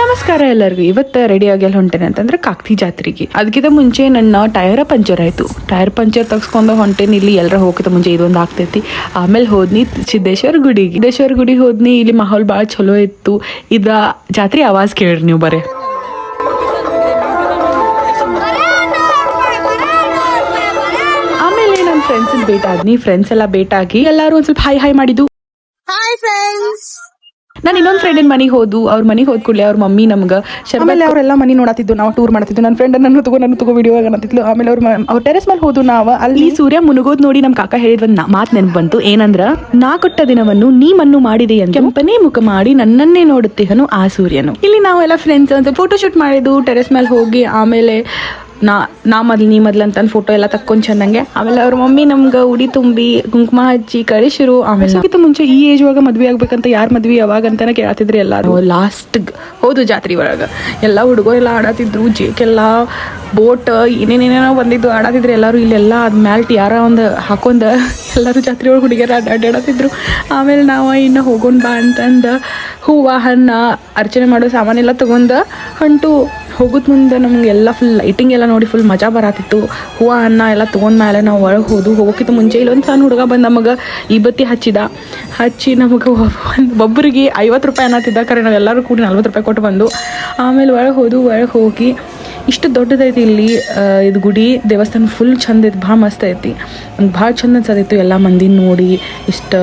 ನಮಸ್ಕಾರ ಎಲ್ಲರಿಗೂ. ಇವತ್ತು ರೆಡಿ ಆಗಿ ಹೊಂಟೇನೆ ಅಂತಂದ್ರೆ ಕಾಕ್ತಿ ಜಾತ್ರೆಗೆ. ಅದಕ್ಕಿಂತ ಮುಂಚೆ ನನ್ನ ಟೈರ ಪಂಚರ್ ಆಯ್ತು. ಟೈರ್ ಪಂಚರ್ ತಗ್ಸ್ಕೊಂಡು ಹೊಂಟೇನಿ ಇಲ್ಲಿ ಎಲ್ಲರ ಹೋಗಿದ ಮುಂಚೆ ಇದೊಂದು ಆಗ್ತೈತಿ. ಆಮೇಲೆ ಹೋದ್ನಿ ಸಿದ್ದೇಶ್ವರ ಗುಡಿಗೆ. ಸಿದ್ದೇಶ್ವರ ಗುಡಿಗೆ ಹೋದ್ನಿ, ಇಲ್ಲಿ ಮಾಹೌಲ್ ಭಾಳ ಚಲೋ ಇತ್ತು. ಇದ ಜಾತ್ರೆ ಆವಾಜ್ ಕೇಳ್ರಿ ನೀವು ಬರೇ ಆಮೇಲೆ ನನ್ನ ಫ್ರೆಂಡ್ಸ್ ಭೇಟ್ ಆದ್ನಿ. ಫ್ರೆಂಡ್ಸ್ ಎಲ್ಲ ಭೇಟ್ ಆಗಿ ಎಲ್ಲರೂ ಒಂದ್ ಸ್ವಲ್ಪ ಹಾಯ್ ಹಾಯ್ ಮಾಡಿದ್ದು. ಹಾಯ್ ಫ್ರೆಂಡ್ಸ್ ನಾನು ಇನ್ನೊಂದು ಫ್ರೆಂಡಿನ ಮನೆಗೆ ಹೋದು ಅವ್ರ ಮನೆಗೆ ಹೋದ ಕೂಡಲೇ ಅವ್ರ ಮಮ್ಮಿ ನಮ್ಗೆ ಆಮೇಲೆ ಅವರೆಲ್ಲ ಮನೆ ನೋಡತ್ತಿದ್ದು ನಾವು ಟೂರ್ ಮಾಡ್ತಿದ್ದು ನನ್ನ ಫ್ರೆಂಡ್ ನನ್ನ ತಗೋ ನನ್ನ ತಗೋ ವಿಡಿಯೋ ಅನ್ನತ್ತಿದ್ಲು ಆಮೇಲೆ ಅವ್ರ ಅವ್ರ ಟೆರೆಸ್ ಮೇಲೆ ಹೋದು ನಾವು ಅಲ್ಲಿ ಸೂರ್ಯ ಮುನುಗೋದು ನೋಡಿ ನಮ್ಮ ಕಾಕ ಹೇಳಿದ ಒಂದು ಮಾತು ನೆನಪು ಬಂತು. ಏನಂದ್ರ ನಾ ಕೊಟ್ಟ ದಿನವನ್ನು ನೀ ಮಣ್ಣು ಮಾಡಿದೆ ಅಂತ ಕೆಂಪನೇ ಮುಖ ಮಾಡಿ ನನ್ನನ್ನೇ ನೋಡುತ್ತೇಹನು ಆ ಸೂರ್ಯನು. ಇಲ್ಲಿ ನಾವೆಲ್ಲ ಫ್ರೆಂಡ್ಸ್ ಅಂತ ಫೋಟೋ ಶೂಟ್ ಮಾಡಿದ್ದು ಟೆರೆಸ್ ಮೇಲೆ ಹೋಗಿ ಆಮೇಲೆ ನಾ ನಾ ಮೊದ್ಲು ನೀ ಮೊದ್ಲು ಅಂತ ಫೋಟೋ ಎಲ್ಲ ತಕ್ಕೊಂಡ್ ಚೆನ್ನಂಗೆ ಆಮೇಲೆ ಅವ್ರ ಮಮ್ಮಿ ನಮ್ಗೆ ಉಡಿ ತುಂಬಿ ಕುಂಕುಮ ಹಚ್ಚಿ ಕಳಿಸಿರು ಆಮೇಲೆ ಅದಕ್ಕಿಂತ ಮುಂಚೆ ಈ ಏಜ್ ಒಳಗೆ ಮದ್ವೆ ಆಗ್ಬೇಕಂತ ಯಾರು ಮದ್ವೆ ಯಾವಾಗ ಅಂತಾನೆ ಕೇಳತ್ತಿದ್ರಿ ಎಲ್ಲಾರು ಲಾಸ್ಟ್ ಹೌದು ಜಾತ್ರೆ ಒಳಗ. ಎಲ್ಲ ಹುಡುಗರೆಲ್ಲ ಆಡತಿದ್ರು ಜೇಕೆಲ್ಲ ಬೋಟ್ ಏನೇನೇನೇನೋ ಬಂದಿದ್ದು ಆಡತಿದ್ರು ಎಲ್ಲರೂ ಇಲ್ಲೆಲ್ಲ ಅದ್ ಮ್ಯಾಲ್ಟ್ ಯಾರ ಒಂದು ಹಾಕೊಂಡ್ ಎಲ್ಲರೂ ಜಾತ್ರೆ ಒಳಗೆ ಹುಡುಗಿಯರ ಅಡ್ಡಾಡತ್ತಿದ್ರು ಆಮೇಲೆ ನಾವು ಇನ್ನ ಹೋಗೋಣ ಬಾ ಅಂತಂದು ಹೂವ ಹಣ್ಣ ಅರ್ಚನೆ ಮಾಡೋ ಸಾಮಾನೆಲ್ಲ ತಗೊಂಡ ಹೊಂಟು ಹೋಗುದ್ ಮುಂದೆ ನಮ್ಗೆ ಎಲ್ಲ ಫುಲ್ ಲೈಟಿಂಗ್ ಎಲ್ಲ ನೋಡಿ ಫುಲ್ ಮಜಾ ಬರತ್ತಿತ್ತು ಹೂವು, ಅನ್ನ ಎಲ್ಲ ತಗೊಂಡ್ ಮೇಲೆ ನಾವು ಒಳಗೆ ಹೋದು. ಹೋಗೋಕ್ಕಿಂತ ಮುಂಚೆ ಇಲ್ಲೊಂದು ಸಣ್ಣ ಹುಡುಗ ಬಂದು ನಮಗೆ ಈ ಬತ್ತಿ ಹಚ್ಚಿದ. ಹಚ್ಚಿ ನಮಗೆ ಒಂದು ಒಬ್ಬರಿಗೆ ಐವತ್ತು ರೂಪಾಯಿ ಅನ್ನತ್ತಿದ್ದ ಕರೆ ನಾವು ಎಲ್ಲರೂ ಕೂಡಿ ನಲ್ವತ್ತು ರೂಪಾಯಿ ಕೊಟ್ಟು ಬಂದು ಆಮೇಲೆ ಒಳಗೆ ಹೋದು, ಒಳಗೆ ಹೋಗಿ ಇಷ್ಟು ದೊಡ್ಡದೈತಿ ಇಲ್ಲಿ ಇದು ಗುಡಿ. ದೇವಸ್ಥಾನ ಫುಲ್ ಚಂದ ಐತಿ ಭಾಳ ಮಸ್ತ್ ಐತಿ. ನಂಗೆ ಭಾಳ ಚಂದ ಅನ್ಸತ್ತಿತ್ತು ಎಲ್ಲ ಮಂದಿ ನೋಡಿ, ಇಷ್ಟು,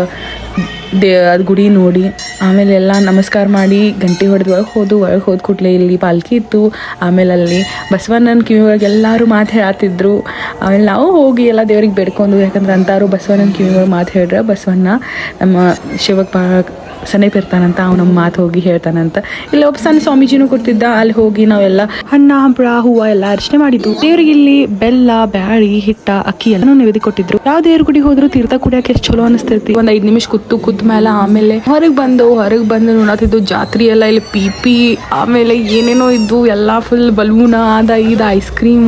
ದೇ, ಅದು ಗುಡಿ ನೋಡಿ. ಆಮೇಲೆ ಎಲ್ಲ ನಮಸ್ಕಾರ ಮಾಡಿ ಗಂಟೆ ಹೊಡೆದು ಒಳಗೆ ಹೋದು, ಒಳಗೆ ಹೋದ ಕೂಡಲೇ ಇಲ್ಲಿ ಪಾಲ್ಕಿ ಇತ್ತು. ಆಮೇಲೆ ಅಲ್ಲಿ ಬಸವಣ್ಣನ ಕಿವಿ ಒಳಗೆ ಎಲ್ಲರೂ ಮಾತು ಹೇಳತ್ತಿದ್ರು ಆಮೇಲೆ ನಾವು ಹೋಗಿ ಎಲ್ಲ ದೇವ್ರಿಗೆ ಬೇಡ್ಕೊಂಡು, ಯಾಕಂದ್ರೆ ಅಂತಾರು ಬಸವಣ್ಣನ ಕಿವಿ ಒಳಗೆ ಮಾತು ಹೇಳ್ರೆ, ಬಸವಣ್ಣ ನಮ್ಮ ಶಿವಕ್ಕೆ ಸನೇಪ್ ಇರ್ತಾನಂತ, ಅವ್ನು ನಮ್ಮ ಮಾತು ಹೋಗಿ ಹೇಳ್ತಾನಂತ. ಇಲ್ಲಿ ಒಬ್ಬ ಸಣ್ಣ ಸ್ವಾಮೀಜಿನೂ ಕೊಡ್ತಿದ್ದ ಅಲ್ಲಿ ಹೋಗಿ ನಾವೆಲ್ಲ ಹಣ್ಣ ಹಂಪಳ, ಹೂವು ಎಲ್ಲ ಅರ್ಚನೆ ಮಾಡಿದ್ದು. ದೇವ್ರಿಗೆ ಇಲ್ಲಿ ಬೆಲ್ಲ, ಬ್ಯಾಳಿ, ಹಿಟ್ಟ, ಅಕ್ಕಿ ಎಲ್ಲಾನು ನಿವೇದಿ ಕೊಟ್ಟಿದ್ರು. ಯಾವ ದೇವ್ರ ಗುಡಿ ಹೋದ್ರು ತೀರ್ಥ ಕುಡಿಯಕ್ಕೆ ಎಷ್ಟು ಚಲೋ ಅನಿಸ್ತೈತಿ ಒಂದ್ ಐದ್ ನಿಮಿಷ ಕುತ್ತು ಕುದ್ಮೇಲೆ ಮೇಲೆ ಆಮೇಲೆ ಹೊರಗೆ ಬಂದು ಹೊರಗೆ ಬಂದು ನೋಡತ್ತಿದ್ದು ಜಾತ್ರೆ ಎಲ್ಲ, ಇಲ್ಲಿ ಪಿಪಿ ಆಮೇಲೆ ಏನೇನೋ ಇದ್ದು ಎಲ್ಲ ಫುಲ್ ಬಲೂನ ಅದ ಇದ ಐಸ್ ಕ್ರೀಮ್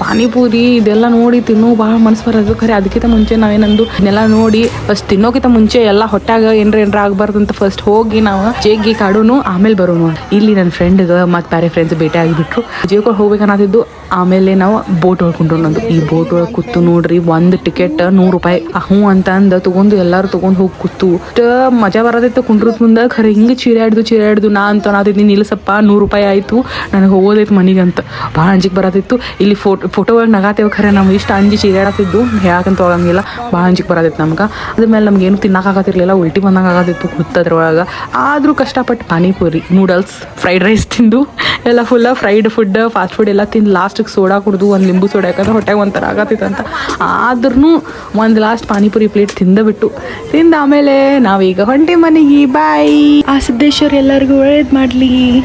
ಪಾನಿಪುರಿ ಇದೆಲ್ಲ ನೋಡಿ ತಿನ್ನೋ ಭಾಳ ಮನಸ್ಸು ಬರೋದು ಖರೆ. ಅದಕ್ಕಿಂತ ಮುಂಚೆ ನಾವೇನಂದು, ಇದನ್ನೆಲ್ಲ ನೋಡಿ ಫಸ್ಟ್ ತಿನ್ನೋಕಿಂತ ಮುಂಚೆ ಎಲ್ಲ ಹೊಟ್ಟಾಗ ಏನ್ರ ಏನ್ರ ಆಗ್ಬಾರ್ದು ಅಂತ ಫಸ್ಟ್ ಹೋಗಿ ನಾವು ಜೇಗಿ ಕಾಡೋನು, ಆಮೇಲೆ ಬರೋಣ ಇಲ್ಲಿ ನನ್ನ ಫ್ರೆಂಡ್ಗೆ ಮತ್ತೆ ಬೇರೆ ಫ್ರೆಂಡ್ಸ್ ಭೇಟಿ ಆಗಿಬಿಟ್ರು. ಜೇಗ್ ಹೋಗ್ಬೇಕನ್ನತ್ತಿದ್ದು ಆಮೇಲೆ ನಾವು ಬೋಟ್ ಹೊಡ್ಕೊಂಡು ನಂದು ಈ ಬೋಟ್ ಒಳಗೆ ಕೂತು ನೋಡ್ರಿ, ಒಂದು ಟಿಕೆಟ್ ನೂರು ರೂಪಾಯಿ. ಹ್ಞೂ ಅಂತ ಅಂದ, ತಗೊಂಡು ಎಲ್ಲರೂ ತಗೊಂಡು ಹೋಗಿ ಕೂತು. ಮಜಾ ಮಜಾ ಬರೋದೈತೆ ಮುಂದೆ ಖರೆ ಹಿಂಗೆ ಚೀರಾಡ್ದು ಚೀರಾಡ್ದು ನಾ ಅಂತ ಅನ್ನತಿದ್ದೀನಿ ನಿಲ್ಸಪ್ಪ, ನೂರು ರೂಪಾಯಿ ಆಯಿತು. ನನಗೆ ಹೋಗೋದೈತೆ ಮನೆಗೆ ಅಂತ ಭಾಳ ಅಂಜಿಕೆ ಬರತಿತ್ತು ಇಲ್ಲಿ ಫೋಟೋ ಫೋಟೋ ಒಳಗೆ ನಗಾತೇವೆ ಖರೆ ನಾವು ಇಷ್ಟು ಅಂಜಿ ಚೀರಾಡತ್ತಿದ್ದು ಯಾಕಂತ ಹೋಗಂಗಿಲ್ಲ. ಭಾಳ ಅಂಜಿಕೆ ಬರತ್ತಿತ್ತು ನಮ್ಗೆ. ಅದ್ಮೇಲೆ ನಮ್ಗೆ ಏನು ತಿನ್ನಕ್ಕಾಗತ್ತಿರ್ಲಿಲ್ಲ. ಉಲ್ಟಿ ಬಂದಂಗೆ ಆಗತ್ತಿತ್ತು ಕುತ್ತದ್ರೊಳಗೆ ಆದರೂ ಕಷ್ಟಪಟ್ಟು ಪಾನಿಪುರಿ ನೂಡಲ್ಸ್ ಫ್ರೈಡ್ ರೈಸ್ ತಿಂದು. ಎಲ್ಲ full fried food fast food ಎಲ್ಲ ತಿಂದು ಲಾಸ್ಟಿಗೆ ಸೋಡಾ ಕುಡ್ದು ಒಂದು ಲಿಂಬು ಸೋಡಾ ಯಾಕಂದ್ರೆ ಹೊಟ್ಟೆಗೆ ಒಂಥರ ಆಗತ್ತಿತ್ತಂತ ಆದ್ರೂ ಒಂದು ಲಾಸ್ಟ್ ಪಾನಿಪುರಿ ಪ್ಲೇಟ್ ತಿಂದ ಬಿಟ್ಟು. ತಿಂದ ಆಮೇಲೆ ನಾವೀಗ ಹೊಂಟಿ ಮನೆಗೆ ಬಾಯ್ ಆ ಸಿದ್ದೇಶ್ವರ್ ಎಲ್ಲರಿಗೂ ಒಳ್ಳೇದು ಮಾಡಲಿ.